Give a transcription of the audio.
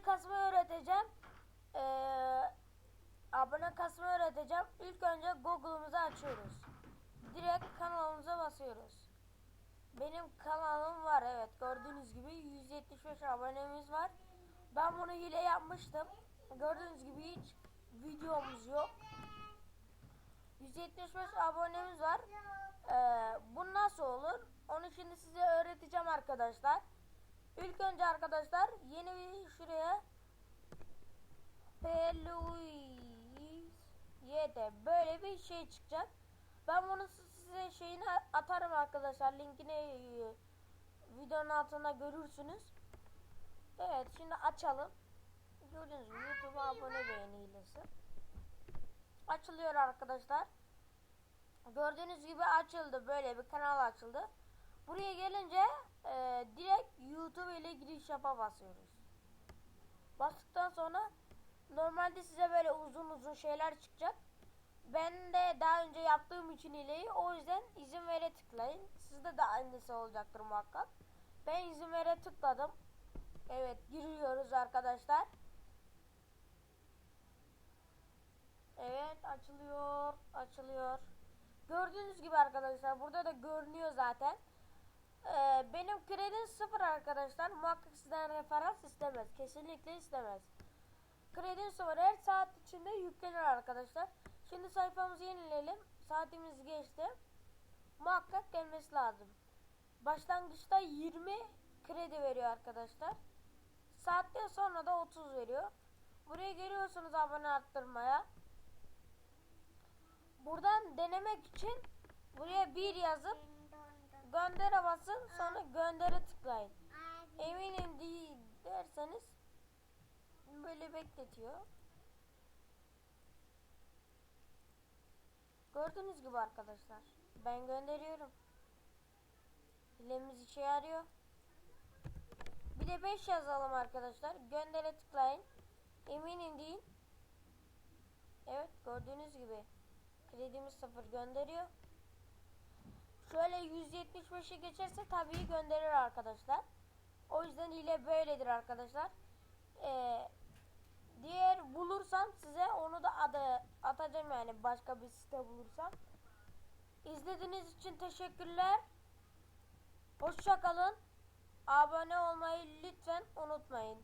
abone kasmayı öğreteceğim. Ee, abone kasmayı öğreteceğim. İlk önce Google'ımızı açıyoruz. Direkt kanalımıza basıyoruz. Benim kanalım var evet gördüğünüz gibi 175 abonemiz var. Ben bunu hile yapmıştım. Gördüğünüz gibi hiç videomuz yok. 175 abonemiz var. Ee, bu nasıl olur? Onu şimdi size öğreteceğim arkadaşlar. İlk önce arkadaşlar yeni bir şuraya Peluis YT böyle bir şey çıkacak. Ben bunu size şeyini atarım arkadaşlar. Linkini e, videonun altında görürsünüz. Evet şimdi açalım. Gördüğünüz gibi YouTube'a abone beğeni hilesi. Açılıyor arkadaşlar. Gördüğünüz gibi açıldı. Böyle bir kanal açıldı. Buraya gelince e, direkt YouTube ile giriş yapa basıyoruz. Bastıktan sonra normalde size böyle uzun uzun şeyler çıkacak. Ben de daha önce yaptığım için hileyi o yüzden izin vere tıklayın. Sizde de aynısı olacaktır muhakkak. Ben izin vere tıkladım. Evet giriyoruz arkadaşlar. Evet açılıyor açılıyor. Gördüğünüz gibi arkadaşlar burada da görünüyor zaten. Ee, benim kredim sıfır arkadaşlar. Muhakkak sizden referans istemez. Kesinlikle istemez. Kredim sıfır her saat içinde yüklenir arkadaşlar. Şimdi sayfamızı yenileyelim. Saatimiz geçti. Muhakkak gelmesi lazım. Başlangıçta 20 kredi veriyor arkadaşlar. Saatten sonra da 30 veriyor. Buraya geliyorsunuz abone arttırmaya. Buradan denemek için buraya bir yazıp göndere basın sonra göndere tıklayın. Eminim değil derseniz böyle bekletiyor. Gördüğünüz gibi arkadaşlar. Ben gönderiyorum. Hilemiz işe yarıyor. Bir de 5 yazalım arkadaşlar. Göndere tıklayın. Eminim değil. Evet gördüğünüz gibi. Kredimiz sıfır gönderiyor. Şöyle 175'e geçerse tabii gönderir arkadaşlar. O yüzden hile böyledir arkadaşlar. Ee, diğer bulursam size onu da adı atacağım yani başka bir site bulursam. İzlediğiniz için teşekkürler. Hoşça kalın. Abone olmayı lütfen unutmayın.